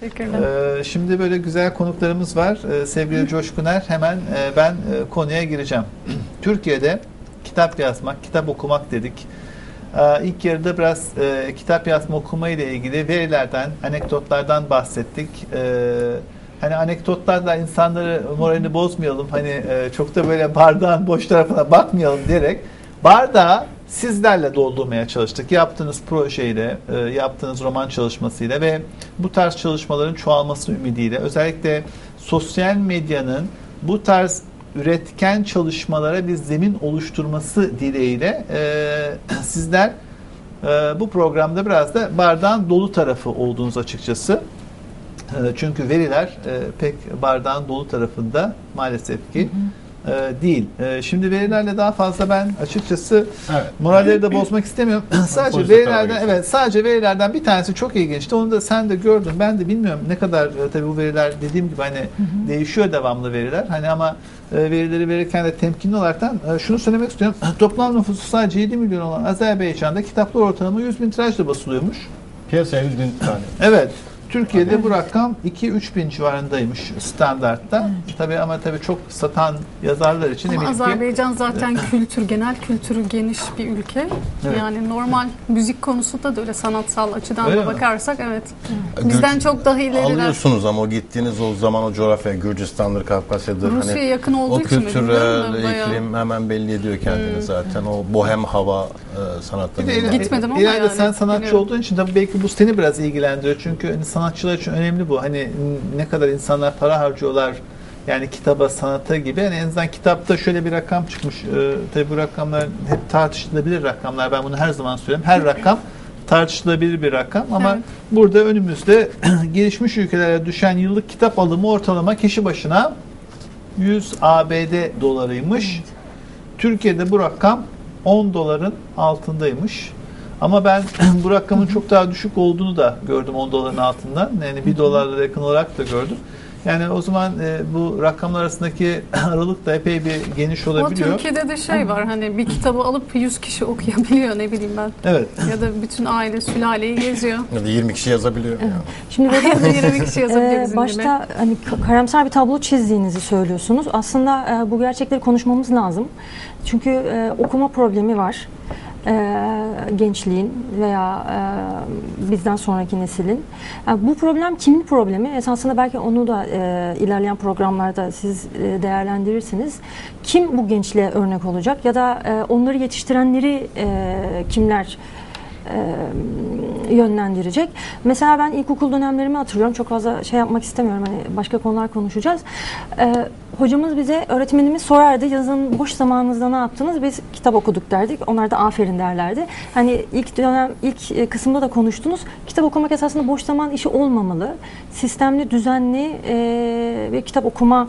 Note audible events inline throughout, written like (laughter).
Teşekkürler. Ee, şimdi böyle güzel konuklarımız var. Ee, sevgili Coşkuner hemen e, ben e, konuya gireceğim. (clears throat) Türkiye'de kitap yazmak, kitap okumak dedik. Ee, ilk yarıda biraz e, kitap yazma okuma ile ilgili verilerden, anekdotlardan bahsettik. Ee, hani anekdotlarla insanları moralini bozmayalım. Hani e, çok da böyle bardağın boş tarafına bakmayalım diyerek bardağı sizlerle doldurmaya çalıştık. Yaptığınız projeyle, e, yaptığınız roman çalışmasıyla ve bu tarz çalışmaların çoğalması ümidiyle özellikle sosyal medyanın bu tarz üretken çalışmalara bir zemin oluşturması dileğiyle e, (clears throat) sizler e, bu programda biraz da bardağın dolu tarafı olduğunuz açıkçası. Çünkü veriler pek bardağın dolu tarafında maalesef ki. Hı hı e, değil. E, şimdi verilerle daha fazla ben açıkçası evet. moralleri de bozmak istemiyorum. (laughs) sadece verilerden evet sadece verilerden bir tanesi çok ilginçti. Onu da sen de gördün. Ben de bilmiyorum ne kadar e, tabii bu veriler dediğim gibi hani hı hı. değişiyor devamlı veriler. Hani ama e, verileri verirken de temkinli olaraktan e, şunu söylemek istiyorum. (clears throat) Toplam nüfusu sadece 7 milyon olan Azerbaycan'da kitaplar ortalama 100 bin tirajla basılıyormuş. Piyasaya 100 bin tane. Evet. Türkiye'de bu rakam 2-3 bin civarındaymış standartta. Evet. Tabii ama tabii çok satan yazarlar için ama Azerbaycan ki, zaten kültür, genel kültürü geniş bir ülke. Evet. Yani normal müzik konusunda da öyle sanatsal açıdan öyle da bakarsak mi? evet. Bizden Gürc çok daha ileriler. Alıyorsunuz ama o gittiğiniz o zaman o coğrafya Gürcistan'dır, Kafkasya'dır. Rusya'ya hani, yakın olduğu o için O kültürel iklim hemen belli ediyor kendini hmm. zaten. O bohem hava e, sanatlarını. Gitmedim ama yani. sen sanatçı Biliyorum. olduğun için tabii belki bu seni biraz ilgilendiriyor. Çünkü hani sanatçılar için önemli bu. Hani ne kadar insanlar para harcıyorlar yani kitaba, sanata gibi. Yani en azından kitapta şöyle bir rakam çıkmış. Ee, tabii bu rakamlar hep tartışılabilir rakamlar. Ben bunu her zaman söylüyorum. Her rakam tartışılabilir bir rakam ama evet. burada önümüzde (clears throat) gelişmiş ülkelere düşen yıllık kitap alımı ortalama kişi başına 100 ABD dolarıymış. Evet. Türkiye'de bu rakam 10 doların altındaymış. Ama ben (clears throat) bu rakamın çok daha düşük olduğunu da gördüm 10 doların altından. Yani 1 dolarla yakın olarak da gördüm. Yani o zaman e, bu rakamlar arasındaki (clears throat) aralık da epey bir geniş olabiliyor. Ama Türkiye'de de şey var hani bir kitabı alıp 100 kişi (laughs) okuyabiliyor ne bileyim ben. Evet. Ya da bütün aile sülaleyi geziyor. Ya da 20 kişi yazabiliyor. Evet. Yani. Şimdi böyle (laughs) 20 kişi yazabiliyor bizim başta gibi. hani karamsar bir tablo çizdiğinizi söylüyorsunuz. Aslında e, bu gerçekleri konuşmamız lazım. Çünkü e, okuma problemi var e, gençliğin veya e, bizden sonraki neslin. Yani bu problem kimin problemi? Esasında belki onu da e, ilerleyen programlarda siz e, değerlendirirsiniz. Kim bu gençliğe örnek olacak ya da e, onları yetiştirenleri e, kimler e, yönlendirecek. Mesela ben ilkokul dönemlerimi hatırlıyorum. Çok fazla şey yapmak istemiyorum. Hani başka konular konuşacağız. E, hocamız bize, öğretmenimiz sorardı. Yazın boş zamanınızda ne yaptınız? Biz kitap okuduk derdik. Onlar da aferin derlerdi. Hani ilk dönem, ilk e, kısımda da konuştunuz. Kitap okumak esasında boş zaman işi olmamalı. Sistemli, düzenli e, ve kitap okuma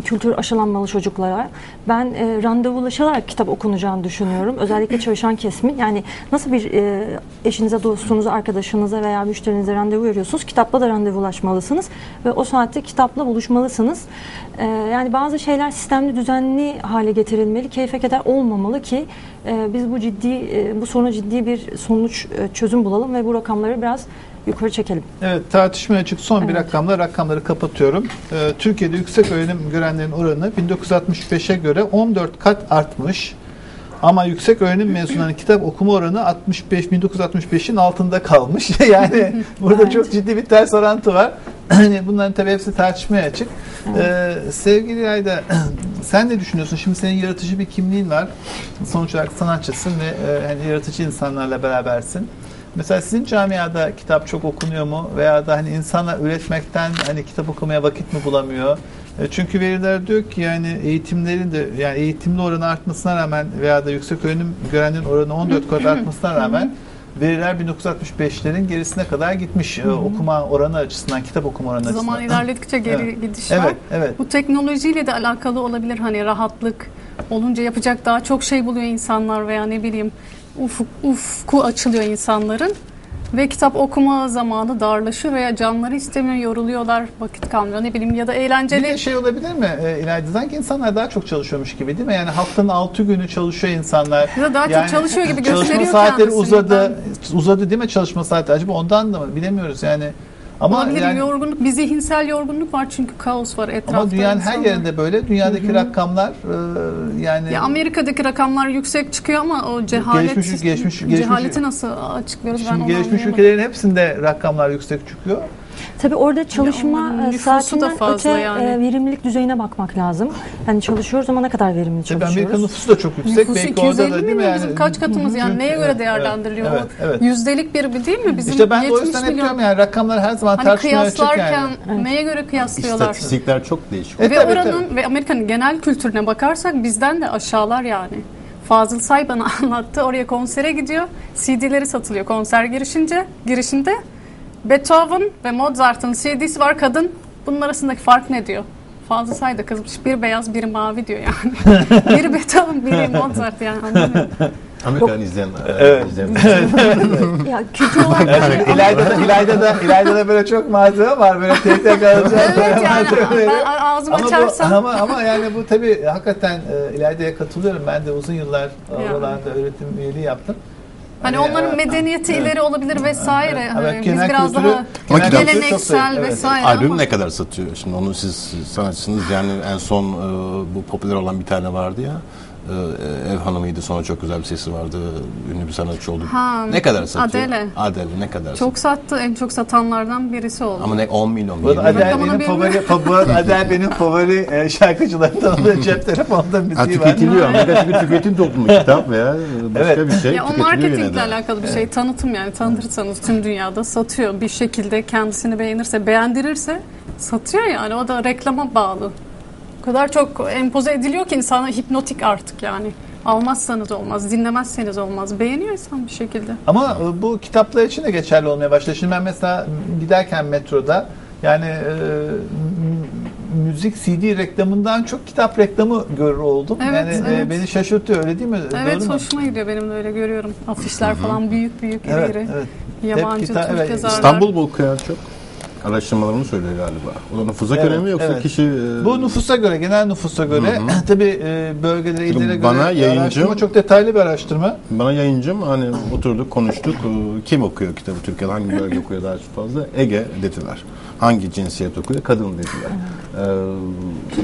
kültür aşılanmalı çocuklara. Ben e, randevulaşarak kitap okunacağını düşünüyorum. Özellikle çalışan kesimin. Yani nasıl bir e, eşinize, dostunuza, arkadaşınıza veya müşterinize randevu veriyorsunuz. Kitapla da randevulaşmalısınız. Ve o saatte kitapla buluşmalısınız. E, yani bazı şeyler sistemli, düzenli hale getirilmeli. Keyfe keder olmamalı ki e, biz bu ciddi, e, bu soruna ciddi bir sonuç, e, çözüm bulalım ve bu rakamları biraz yukarı çekelim. Evet tartışmaya açık son evet. bir rakamla rakamları kapatıyorum. Ee, Türkiye'de yüksek öğrenim görenlerin oranı 1965'e göre 14 kat artmış. Ama yüksek öğrenim mezunlarının kitap okuma oranı 65 1965'in altında kalmış. (laughs) yani burada evet. çok ciddi bir ters orantı var. (clears throat) Hani bunların tabii hepsi tartışmaya açık. Evet. Ee, sevgili Ayda (clears throat) sen ne düşünüyorsun? Şimdi senin yaratıcı bir kimliğin var. Sonuç olarak sanatçısın ve e, hani yaratıcı insanlarla berabersin. Mesela sizin camiada kitap çok okunuyor mu? Veya da hani insanlar üretmekten hani kitap okumaya vakit mi bulamıyor? E, çünkü veriler diyor ki yani eğitimlerin de yani eğitimli oranı artmasına rağmen veya da yüksek öğrenim görenlerin oranı 14 kat artmasına rağmen veriler 1965'lerin gerisine kadar gitmiş e, okuma oranı açısından, kitap okuma oranı açısından. Zaman ilerledikçe geri evet. gidiş var. Evet, evet. Bu teknolojiyle de alakalı olabilir hani rahatlık olunca yapacak daha çok şey buluyor insanlar veya ne bileyim ufuk, ufku açılıyor insanların ve kitap okuma zamanı darlaşıyor veya canları istemiyor, yoruluyorlar, vakit kalmıyor ne bileyim ya da eğlenceli. Bir de şey olabilir mi e, İlayda? Sanki insanlar daha çok çalışıyormuş gibi değil mi? Yani haftanın 6 günü çalışıyor insanlar. Ya da daha yani, çok çalışıyor gibi gösteriyor Çalışma saatleri uzadı, uzadı değil mi çalışma saati? Acaba ondan da mı? Bilemiyoruz yani. Ama Olabilir yani yorgunluk, bir zihinsel yorgunluk var çünkü kaos var etrafta. ama dünyanın her insanlar. yerinde böyle. Dünyadaki rakamlar e, yani Ya Amerika'daki rakamlar yüksek çıkıyor ama o cehalet Gelişmiş- gelişmiş- gelişmiş- cehaleti nasıl açıklıyoruz ben şimdi onu gelişmiş ülkelerin hepsinde rakamlar yüksek çıkıyor. Tabii orada çalışma e, nüfusu da saatinden fazla öte yani. e, verimlilik düzeyine bakmak lazım. Yani çalışıyoruz ama ne kadar verimli Tabii çalışıyoruz. Amerika nüfusu da çok yüksek. Nüfusu Belki orada 250 da değil mi milyon yani? bizim kaç katımız yani neye göre değerlendiriliyor? Evet, o? evet. Yüzdelik bir değil mi? Bizim İşte ben de o 70 yüzden hep milyon. diyorum yani rakamlar her zaman Hani tartışmaya açık kıyaslarken yani. Evet. neye göre kıyaslıyorlar? İstatistikler çok değişik. E, ve tabii, oranın ve Amerika'nın genel kültürüne bakarsak bizden de aşağılar yani. Fazıl Say bana (laughs) anlattı. Oraya konsere gidiyor. CD'leri satılıyor konser girişince, girişinde. Beethoven ve Mozart'ın CD'si var kadın. Bunun arasındaki fark ne diyor? Fazıl Say da kızmış. Bir beyaz, biri mavi diyor yani. (laughs) biri Beethoven, biri Mozart yani anlamıyorum. Amerika'dan izleyen, Evet. Ya kültür olarak Yani İlayda da, İlayda da, İlayda da böyle çok malzeme var. Böyle tek tek (laughs) alacağız. evet yani ben ağzımı ama, bu, açarsam ama, ama yani bu tabii hakikaten e, İlayda'ya katılıyorum. Ben de uzun yıllar Yani. oralarda öğretim üyeliği yaptım. Hani Hani, onların medeniyeti evet. ileri olabilir vesaire. Evet, Hani biz genel biraz kültürü- daha genel kültürü çok geleneksel evet. vesaire Albüm ama ne kadar satıyor? Şimdi onu siz sanatçısınız yani en son e, bu popüler olan bir tane vardı ya. E, ev hanımıydı sonra çok güzel bir sesi vardı. Ünlü bir sanatçı oldu. Ha, ne kadar satıyor? Adele. Adele ne kadar çok sattı. En çok satanlardan birisi oldu. Ama ne 10 milyon. Bu arada 20 milyon. Adele benim favori, (laughs) favori, Adele benim favori e, şarkıcılarımdan. Onun (laughs) cep telefonunda müziği var. tüketiliyor. Amerika (laughs) çünkü tüketim toplumu kitap veya başka Evet. bir şey ya o marketingle alakalı bir şey. Tanıtım yani. Tanıtırsanız tüm dünyada satıyor. Bir şekilde kendisini beğenirse, beğendirirse satıyor yani. O da reklama bağlı. O kadar çok empoze ediliyor ki insana hipnotik artık yani. Almazsanız olmaz, dinlemezseniz olmaz. Beğeniyor insan bir şekilde. Ama e, bu kitaplar için de geçerli olmaya başladı. Şimdi ben mesela giderken metroda yani e, müzik CD reklamından çok kitap reklamı görür oldum. Evet, yani e, evet. beni şaşırtıyor öyle değil mi? Evet Doğru mu? hoşuma gidiyor benim de öyle görüyorum. Afişler falan büyük büyük Evet, iri. evet. Yabancı Türk evet, yazarlar. İstanbul bu okuyan çok araştırmalarını söylüyor galiba. O da nüfusa göre mi yoksa kişi... e, Bu nüfusa göre, genel nüfusa göre (clears throat) tabii e, bölgelere, Şimdi illere bana göre yayıncı- araştırma çok detaylı bir araştırma. Bana yayıncım hani oturduk konuştuk e, kim okuyor kitabı Türkiye'de hangi bölge okuyor daha fazla Ege dediler. Hangi cinsiyet okuyor? Kadın dediler. E, bu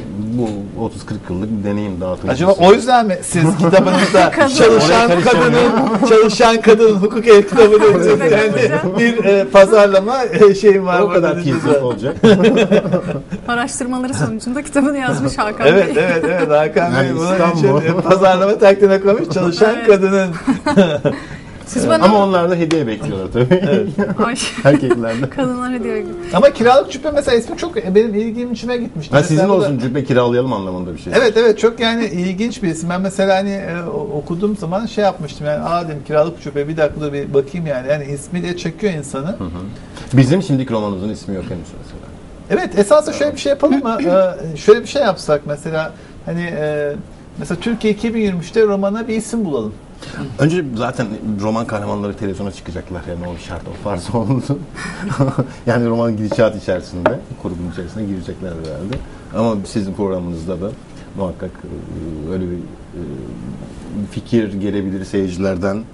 30-40 yıllık bir deneyim dağıtıcısı. Acaba o yüzden mi siz (laughs) kitabınızda çalışan kadının çalışan kadın hukuk el kitabını yani bir e, pazarlama e, şeyim var. o kadar keyifli olacak. (laughs) Araştırmaları sonucunda kitabını yazmış Hakan Evet Bey. evet evet Hakan Bey Yani bunun İstanbul. için e, pazarlama taktiğine koymuş çalışan Evet. kadının. (laughs) Siz bana... Ama onlar da hediye bekliyorlar tabii. (laughs) Ay, Erkeklerde. kadınlar hediye gibi. Ama kiralık cübbe mesela ismi çok e, benim ilgim içime gitmişti. Ha, sizin bu da- olsun cübbe kiralayalım anlamında bir şey. Evet evet çok yani ilginç bir isim. Ben mesela hani e, okuduğum zaman şey yapmıştım yani aa dedim kiralık cübbe bir dakika dur bir bakayım yani. Yani ismi de çekiyor insanı. Bizim şimdiki romanımızın ismi yok henüz mesela. Evet esasında şöyle bir şey yapalım mı? (laughs) Ee, şöyle bir şey yapsak mesela hani e, mesela Türkiye 2023'te romana bir isim bulalım. Önce zaten roman kahramanları televizyona çıkacaklar yani o şart o farz (laughs) oldu. yani roman gidişat içerisinde, kurgunun içerisine girecekler herhalde. Ama sizin programınızda da muhakkak e, öyle bir e, fikir gelebilir seyircilerden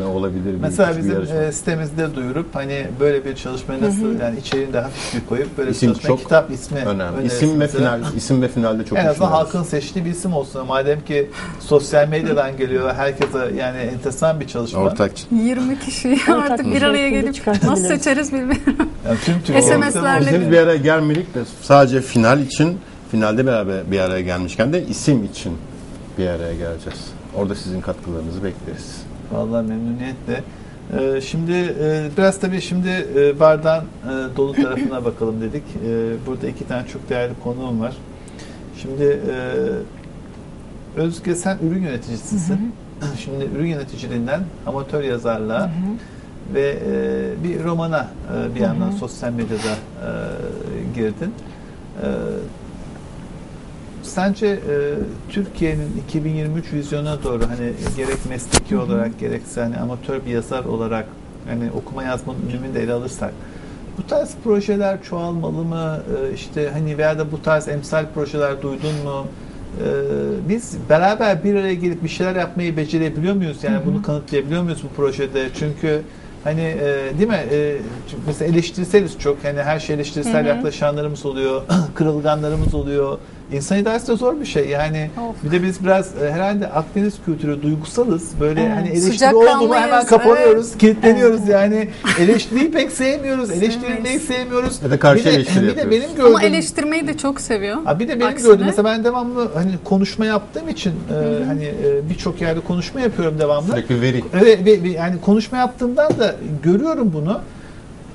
ne olabilir bir Mesela bir bizim e, sitemizde duyurup hani böyle bir çalışmayı nasıl yani içeriğini de hafif bir koyup böyle bir İsim çalışma çok kitap ismi önemli. İsim ve final, isim ve finalde çok en azından halkın seçtiği bir isim olsun. Madem ki sosyal medyadan geliyor herkese yani enteresan bir çalışma. ortak 20 kişi artık bir bir araya gelip nasıl seçeriz bilmiyorum. Yani tüm Türkiye SMS'lerle Biz bir araya gelmedik de sadece final için finalde beraber bir araya gelmişken de isim için bir araya geleceğiz. Orada sizin katkılarınızı bekleriz. Vallahi memnuniyetle. Ee, şimdi e, biraz tabii şimdi e, bardağın e, dolu tarafına (laughs) bakalım dedik. E, burada iki tane çok değerli konuğum var. Şimdi e, Özge sen ürün yöneticisisin. (clears throat) Şimdi ürün yöneticiliğinden amatör yazarlığa ve e, bir romana e, bir yandan sosyal medyada e, girdin. E, Sence e, Türkiye'nin 2023 vizyonuna doğru hani gerek mesleki olarak gerekse hani amatör bir yazar olarak hani okuma yazmanın önemini de ele alırsak bu tarz projeler çoğalmalı mı? E, işte hani veya da bu tarz emsal projeler duydun mu? E, biz beraber bir araya gelip bir şeyler yapmayı becerebiliyor muyuz? Yani bunu kanıtlayabiliyor muyuz bu projede? Çünkü Hani e, değil mi? E, mesela eleştirseliz çok. Hani her şey eleştirisel yaklaşanlarımız oluyor. (clears throat) kırılganlarımız oluyor. İnsan idaresi de zor bir şey. Yani Of. bir de biz biraz e, herhalde Akdeniz kültürü duygusalız. Böyle Evet. hani eleştiri Sıcakkanlıyız, oldu mu hemen kapanıyoruz, kilitleniyoruz. Yani eleştiriyi pek sevmiyoruz. Eleştirilmeyi sevmiyoruz. Ya da karşı bir de, eleştiri bir de benim gördüğüm Ama eleştirmeyi de çok seviyor. Ha bir de benim Aksine. gördüğüm mesela ben devamlı hani konuşma yaptığım için e, hani e, birçok yerde konuşma yapıyorum devamlı. Sürekli veri. Ve, ve- ve yani konuşma yaptığımdan da görüyorum bunu.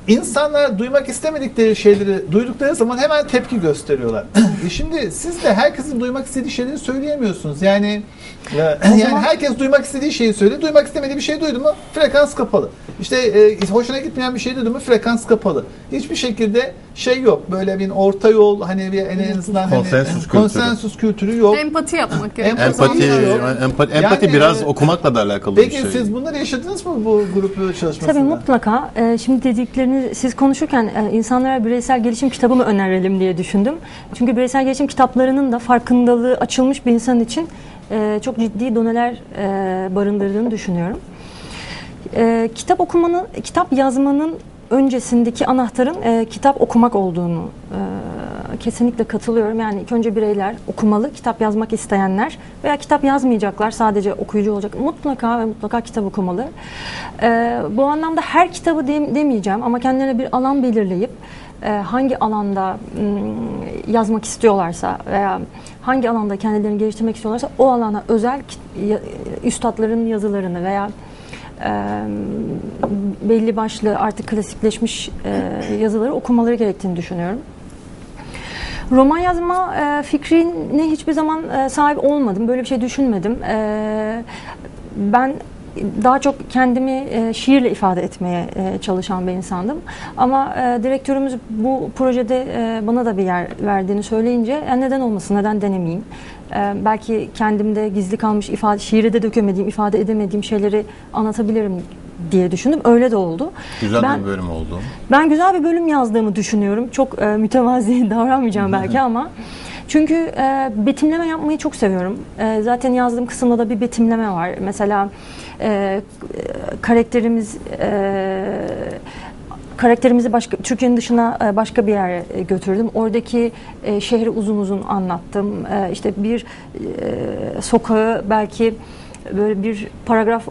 İnsanlar duymak istemedikleri şeyleri duydukları zaman hemen tepki gösteriyorlar. e şimdi siz de herkesin duymak istediği şeyleri söyleyemiyorsunuz. Yani e, yani zaman- herkes duymak istediği şeyi söylüyor. Duymak istemediği bir şey duydu mu frekans kapalı. İşte e, hoşuna gitmeyen bir şey duydu mu frekans kapalı. Hiçbir şekilde şey yok. Böyle bir orta yol hani bir en azından hani, Konsensus kültürü. konsensus kültürü yok. Empati yapmak gerekiyor. Empati, Yok. empati, empati Yani, biraz e, okumakla da alakalı bir Peki şey. siz bunları yaşadınız mı bu grup çalışmasında? Tabii mutlaka. Ee, şimdi dediklerini siz konuşurken e, insanlara bireysel gelişim kitabı mı önerelim diye düşündüm. Çünkü bireysel gelişim kitaplarının da farkındalığı açılmış bir insan için e, çok ciddi doneler e, barındırdığını düşünüyorum. Kitap okumanın, kitap yazmanın öncesindeki anahtarın kitap okumak olduğunu kesinlikle katılıyorum. Yani ilk önce bireyler okumalı, kitap yazmak isteyenler veya kitap yazmayacaklar, sadece okuyucu olacak. Mutlaka ve mutlaka kitap okumalı. E, bu anlamda her kitabı dem- demeyeceğim ama kendilerine bir alan belirleyip e, hangi alanda yazmak istiyorlarsa veya hangi alanda kendilerini geliştirmek istiyorlarsa o alana özel üstadların yazılarını veya belli başlı artık klasikleşmiş e, yazıları okumaları gerektiğini düşünüyorum. Roman yazma e, fikrine hiçbir zaman e, sahip olmadım. Böyle bir şey düşünmedim. E, ben daha çok kendimi e, şiirle ifade etmeye e, çalışan bir insandım. Ama e, direktörümüz bu projede bana da bir yer verdiğini söyleyince "Ya neden olmasın, neden denemeyeyim? Belki kendimde gizli kalmış ifade, şiire de dökemediğim, ifade edemediğim şeyleri anlatabilirim diye düşündüm. Öyle de oldu. Güzel Ben- bir bölüm oldu. ben güzel bir bölüm yazdığımı düşünüyorum. Çok e, mütevazi (laughs) davranmayacağım belki ama. Çünkü e, betimleme yapmayı çok seviyorum. E, zaten yazdığım kısımda da bir betimleme var. Mesela e, karakterimiz e, karakterimizi başka Türkiye'nin dışına e, başka bir yere e, götürdüm. Oradaki e, şehri uzun uzun anlattım. İşte bir sokağı belki böyle bir paragraf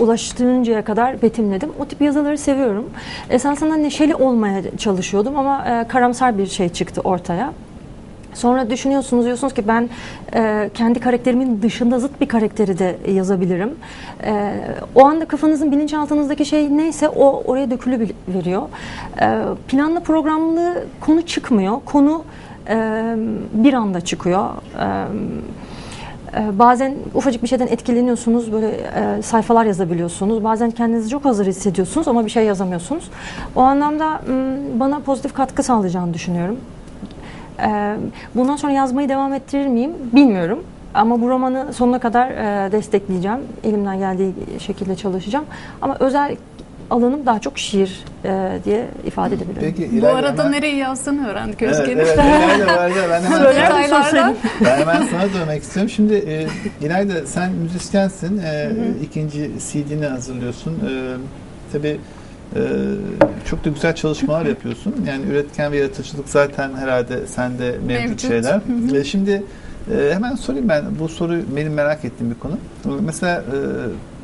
ulaştırıncaya kadar betimledim. O tip yazıları seviyorum. Esasında neşeli olmaya çalışıyordum ama e, karamsar bir şey çıktı ortaya. Sonra düşünüyorsunuz diyorsunuz ki ben e, kendi karakterimin dışında zıt bir karakteri de yazabilirim. E, o anda kafanızın bilinçaltınızdaki şey neyse o oraya dökülü veriyor. E, planlı programlı konu çıkmıyor. Konu e, bir anda çıkıyor. E, Bazen ufacık bir şeyden etkileniyorsunuz, böyle e, sayfalar yazabiliyorsunuz. Bazen kendinizi çok hazır hissediyorsunuz ama bir şey yazamıyorsunuz. O anlamda bana pozitif katkı sağlayacağını düşünüyorum. Ee, Bundan sonra yazmayı devam ettirir miyim bilmiyorum. Ama bu romanı sonuna kadar e, destekleyeceğim. Elimden geldiği şekilde çalışacağım. Ama özel alanım daha çok şiir e, diye ifade edebilirim. Peki Bu İlayda arada hemen- nereye yazdığını öğrendik Evet, Özge'nin. evet, vardı. Ben hemen, ben hemen sana dönmek istiyorum. Şimdi e, İlayda sen müzisyensin. E, ikinci CD'ni hazırlıyorsun. E, tabii e, çok da güzel çalışmalar yapıyorsun. Yani üretken ve yaratıcılık zaten herhalde sende mevcut, Mevcut. şeyler. Hı hı. E, şimdi e, hemen sorayım ben. Bu soru benim merak ettiğim bir konu. Mesela e,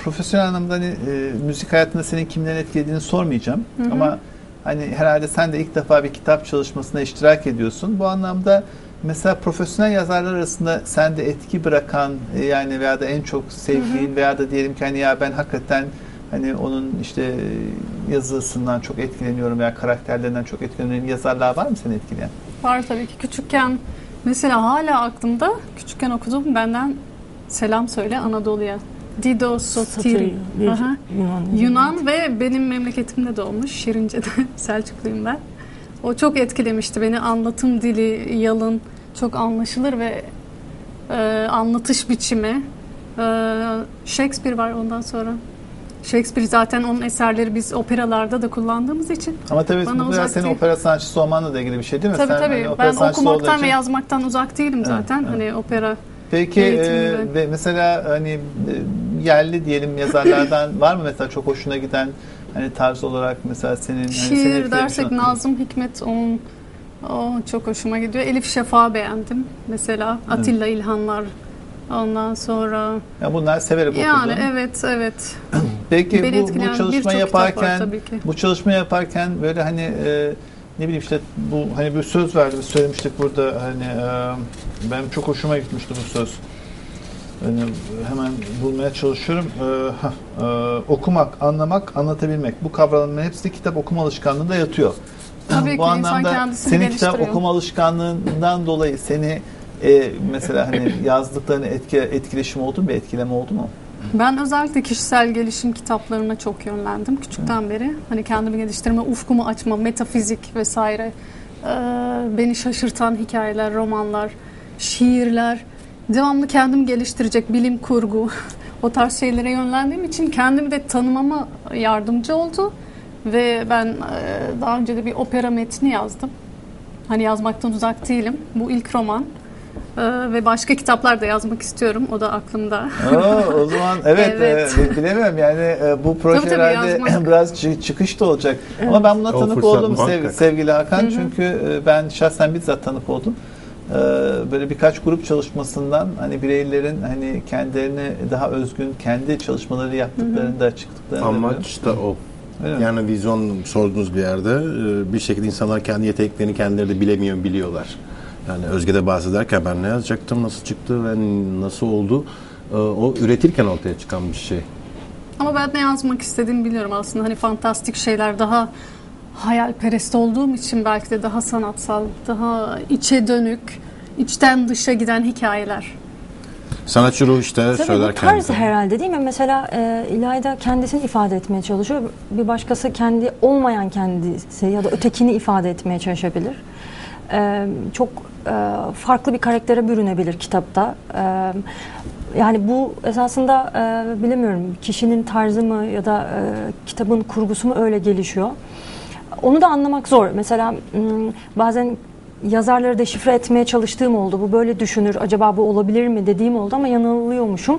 profesyonel anlamda hani e, müzik hayatında senin kimlerin etkilediğini sormayacağım. Hı hı. Ama hani herhalde sen de ilk defa bir kitap çalışmasına iştirak ediyorsun. Bu anlamda mesela profesyonel yazarlar arasında sende etki bırakan e, yani veya da en çok sevdiğin veya da diyelim ki hani ya ben hakikaten hani onun işte yazısından çok etkileniyorum veya karakterlerinden çok etkileniyorum yazarlar var mı seni etkileyen? Var tabii ki. Küçükken mesela hala aklımda küçükken okudum benden selam söyle Anadolu'ya. Dido Sotiri. Bir Aha. Yunan. Yunan ve benim memleketimde doğmuş. Şirince'de (laughs) Selçukluyum ben. O çok etkilemişti beni. Anlatım dili, yalın, çok anlaşılır ve e, anlatış biçimi. E, Shakespeare var ondan sonra. Shakespeare zaten onun eserleri biz operalarda da kullandığımız için. Ama tabii Bana bu biraz senin değil. opera sanatçısı olmanla da ilgili bir şey değil mi? Tabii Sen tabii. hani ben okumaktan için- ve yazmaktan uzak değilim zaten. evet. Hani opera Peki e, ve mesela hani e, yerli diyelim yazarlardan (laughs) var mı mesela çok hoşuna giden Hani tarz olarak mesela senin hani senin Şiir etkilemiş dersek olan- Nazım Hikmet onun o çok hoşuma gidiyor. Elif Şafak'ı beğendim mesela. Atilla İlhanlar. Ondan sonra Ya bunlar severek yani okudum. evet evet. (clears throat) Peki Beni bu, bu çalışma yaparken bu çalışma yaparken böyle hani e, ne bileyim işte bu hani bir söz verdi söylemiştik burada hani e, benim çok hoşuma gitmişti bu söz. Yani hemen bulmaya çalışıyorum. E, e, okumak, anlamak, anlatabilmek. Bu kavramların hepsi kitap okuma alışkanlığında yatıyor. Tabii ki bu insan anlamda senin kitap okuma alışkanlığından dolayı seni e, mesela hani (coughs) yazdıklarını etki, etkileşim oldu mu, etkileme oldu mu? Ben özellikle kişisel gelişim kitaplarına çok yönlendim küçükten beri. Hani kendimi geliştirme, ufkumu açma, metafizik vesaire. Ee, beni şaşırtan hikayeler, romanlar, şiirler. Devamlı kendimi geliştirecek bilim kurgu. (laughs) o tarz şeylere yönlendiğim için kendimi de tanımama yardımcı oldu. Ve ben e, daha önce de bir opera metni yazdım. Hani yazmaktan uzak değilim. Bu ilk roman. Ee, ve başka kitaplar da yazmak istiyorum. O da aklımda. Oo, o zaman (laughs) evet, Evet. e, bilemiyorum yani e, bu proje Tabii, tabii, herhalde yazmak. (laughs) biraz çı- çıkış da olacak. Ama ben buna tanık oldum sev- sevgili Hakan Hı hı. çünkü e, ben şahsen bizzat tanık oldum. E, Böyle birkaç grup çalışmasından hani bireylerin hani kendilerine daha özgün kendi çalışmaları yaptıklarında çıktıklarını Amaç da o. Öyle mi? Yani vizyon sorduğunuz bir yerde e, bir şekilde insanlar kendi yeteneklerini kendileri de bilemiyor, biliyorlar. Yani Özge'de bahsederken ben ne yazacaktım, nasıl çıktı ve nasıl oldu e, o üretirken ortaya çıkan bir şey. Ama ben ne yazmak istediğimi biliyorum aslında. Hani fantastik şeyler daha hayalperest olduğum için belki de daha sanatsal, daha içe dönük, içten dışa giden hikayeler. Sanatçı ruh işte Tabii bu söylerken. tarz herhalde değil mi? Mesela e, İlayda kendisini ifade etmeye çalışıyor. Bir başkası kendi olmayan kendisi ya da ötekini ifade etmeye çalışabilir. E, çok e, farklı bir karaktere bürünebilir kitapta. E, yani bu esasında e, bilemiyorum kişinin tarzı mı ya da e, kitabın kurgusu mu öyle gelişiyor. Onu da anlamak zor. Mesela m, bazen yazarları deşifre etmeye çalıştığım oldu. Bu böyle düşünür, acaba bu olabilir mi dediğim oldu ama yanılıyormuşum.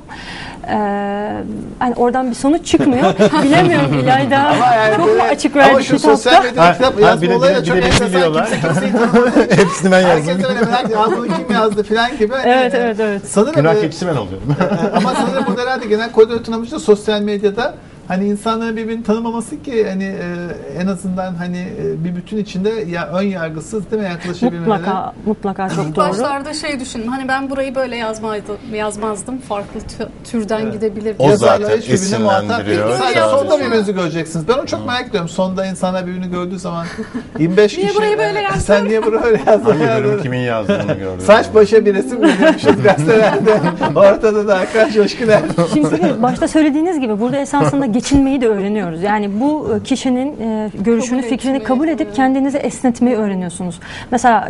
Ee, hani oradan bir sonuç çıkmıyor. (laughs) Bilemiyorum İlayda Ama yani çok böyle- mu açık ama verdi şu kitapta? sosyal medyada kitap yazma bir de- olayı da çok enteresan. Kimse kimseyi tanımadığı (laughs) için Hepsini ben Herkes yazdım. öyle merak ediyor. "Aa, bunu kim yazdı filan gibi. Hani, (laughs) Evet, e, evet, evet. Sanırım Günah e, keçisi ben oluyorum. Ama sanırım burada herhalde genel koordinatör amacı da sosyal medyada hani insanların birbirini tanımaması ki hani e, en azından hani e, bir bütün içinde ya ön yargısız değil mi yaklaşabilmeleri. Mutlaka, mutlaka çok İlk doğru. başlarda şey düşündüm. Hani ben burayı böyle yazmaydım, yazmazdım. Farklı tü- türden Evet. gidebilirdim. O zaten esinlendiriyor. Sadece sonda birbirinizi göreceksiniz. Ben onu çok merak ediyorum. Sonda insanlar birbirini gördüğü zaman (laughs) 25 Niye kişi. burayı böyle (laughs) yazdın? Sen niye burayı böyle yazdın? Hangi bölüm kimin yazdığını gördüm. Saç başa bir resim görüyormuşuz gazetelerde. (laughs) Ortada da Hakan Coşkuner. Çünkü başta söylediğiniz gibi burada esasında geçinmeyi de öğreniyoruz. Yani bu e, kişinin e, görüşünü, Kabul fikrini etmeyi, kabul edip kendinizi esnetmeyi öğreniyorsunuz. Mesela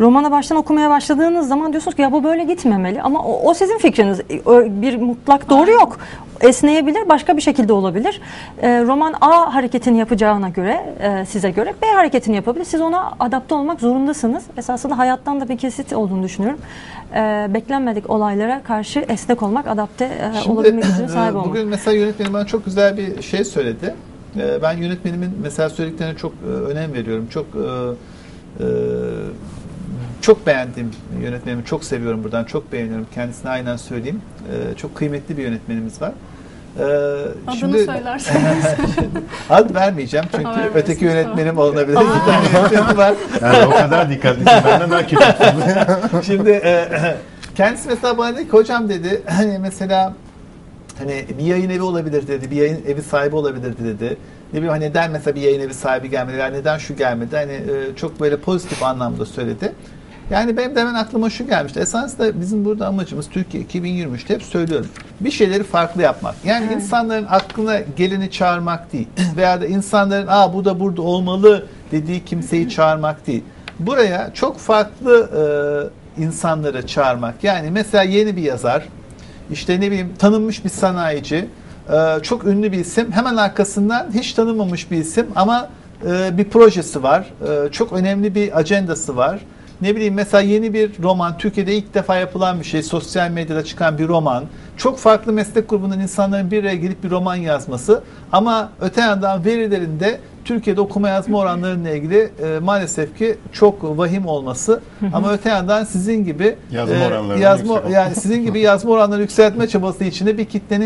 romana baştan okumaya başladığınız zaman diyorsunuz ki ya bu böyle gitmemeli ama o, o sizin fikriniz. Ö- Bir mutlak doğru yok. Esneyebilir, başka bir şekilde olabilir. E, roman A hareketini yapacağına göre, e, size göre B hareketini yapabilir. Siz ona adapte olmak zorundasınız. Esasında hayattan da bir kesit olduğunu düşünüyorum. E, beklenmedik olaylara karşı esnek olmak, adapte e, Şimdi, olabilmek gücüne sahip e, olmak. Bugün mesela yönetmenim bana çok güzel bir şey söyledi. E, Ben yönetmenimin mesela söylediklerine çok e, önem veriyorum. Çok e, e, çok beğendiğim yönetmenimi çok seviyorum buradan. Çok beğeniyorum. Kendisine aynen söyleyeyim. E, Çok kıymetli bir yönetmenimiz var. E, Adını söylersen. (laughs) ad vermeyeceğim çünkü Vermesin, öteki tamam. yönetmenim tane yönetmenim var. Yani o kadar dikkatlisin. Benden daha (laughs) kötü. Şimdi e, kendisi mesela bana dedi ki hocam dedi hani mesela hani bir yayın evi olabilir dedi. Bir yayın evi sahibi olabilirdi dedi. Ne bileyim hani neden mesela bir yayın evi sahibi gelmedi? Yani neden şu gelmedi? Hani e, çok böyle pozitif anlamda söyledi. Yani benim de hemen aklıma şu gelmişti. Esasında bizim burada amacımız Türkiye 2023'te hep söylüyorum. Bir şeyleri farklı yapmak. Yani insanların aklına geleni çağırmak değil. (clears throat) Veya da insanların aa bu da burada olmalı dediği kimseyi çağırmak değil. Buraya çok farklı e, insanları çağırmak. Yani mesela yeni bir yazar, işte ne bileyim tanınmış bir sanayici, e, çok ünlü bir isim. Hemen arkasından hiç tanınmamış bir isim ama e, bir projesi var. E, çok önemli bir ajandası var. Ne bileyim mesela yeni bir roman, Türkiye'de ilk defa yapılan bir şey, sosyal medyada çıkan bir roman çok farklı meslek grubundan insanların bir araya gelip bir roman yazması ama öte yandan verilerinde Türkiye'de okuma yazma oranlarıyla ilgili e, maalesef ki çok vahim olması. Ama öte yandan sizin gibi Yazma e, oranlarının yazma yani sizin gibi (laughs) yazma oranları yükseltme çabası içinde bir kitlenin